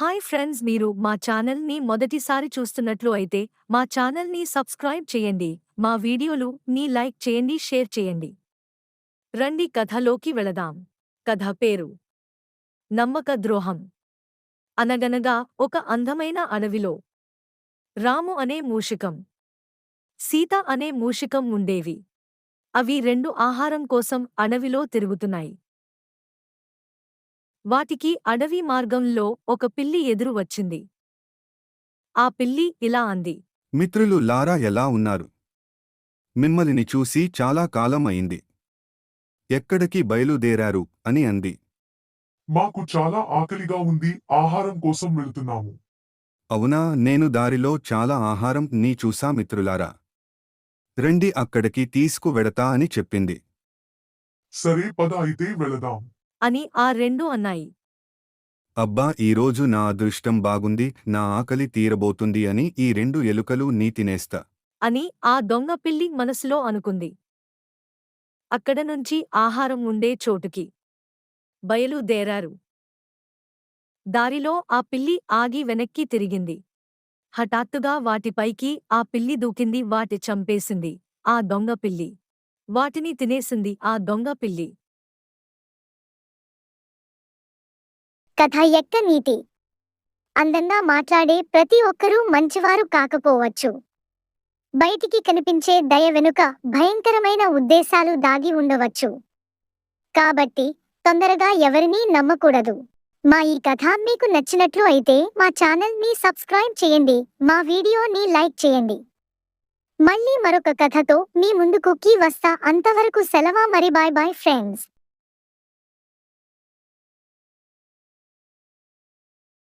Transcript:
Hi friends మీరు మా ఛానల్ని మొదటిసారి చూస్తున్నట్లు అయితే మా ఛానల్ని సబ్స్క్రైబ్ చేయండి. మా వీడియోలు నీ లైక్ చేయండి షేర్ చేయండి. రండి కథలోకి వెళదాం. కథ పేరు నమ్మక ద్రోహం. అనగనగా ఒక అందమైన అడవిలో రాము అనే మూషికం సీత అనే మూషికం ఉండేవి. అవి రెండు ఆహారం కోసం అడవిలో తిరుగుతున్నాయి. వాటికి అడవి మార్గంలో ఒక పిల్లి ఎదురు వచ్చింది. ఆ పిల్లి ఇలా అంది. మిత్రులు లారా ఎలా ఉన్నారు? మిమ్మల్ని చూసి చాలా కాలం అయింది. ఎక్కడికి బయలుదేరారు? అని అంది. మాకు చాలా ఆకలిగా ఉంది ఆహారం కోసం వెళుతున్నాము. అవునా? నేను దారిలో చాలా ఆహారం నీ చూసా మిత్రులారా? రండి అక్కడికి తీసుకువెడతా అని చెప్పింది. సరే పద అయితే వెళదాం. అని ఆ రెండు అన్నాయి. అబ్బా ఈరోజు నా అదృష్టం బాగుంది నా ఆకలి తీరబోతుంది అని ఈ రెండు ఎలుకలు నీ తినేస్తా అని ఆ దొంగ పిల్లి మనసులో అనుకుంది. అక్కడ నుంచి ఆహారం ఉండే చోటుకి బయలుదేరారు. దారిలో ఆ పిల్లి ఆగి వెనక్కి తిరిగింది. హఠాత్తుగా వాటిపైకి ఆ పిల్లి దూకింది వాటి చంపేసింది ఆ దొంగ పిల్లి. వాటిని తినేసింది ఆ దొంగ పిల్లి. కథ యొక్క నీతి అందంగా మాట్లాడే ప్రతి ఒక్కరూ మంచివారు కాకపోవచ్చు. బయటికి కనిపించే దయ వెనుక భయంకరమైన ఉద్దేశాలు దాగి ఉండవచ్చు. కాబట్టి తొందరగా ఎవరినీ నమ్మకూడదు. మా ఈ కథ మీకు నచ్చినట్లు అయితే మా ఛానల్ని సబ్స్క్రైబ్ చేయండి. మా వీడియోని లైక్ చేయండి. మళ్ళీ మరొక కథతో మీ ముందుకు కీ వస్తా. అంతవరకు సెలవా మరి. Bye bye friends.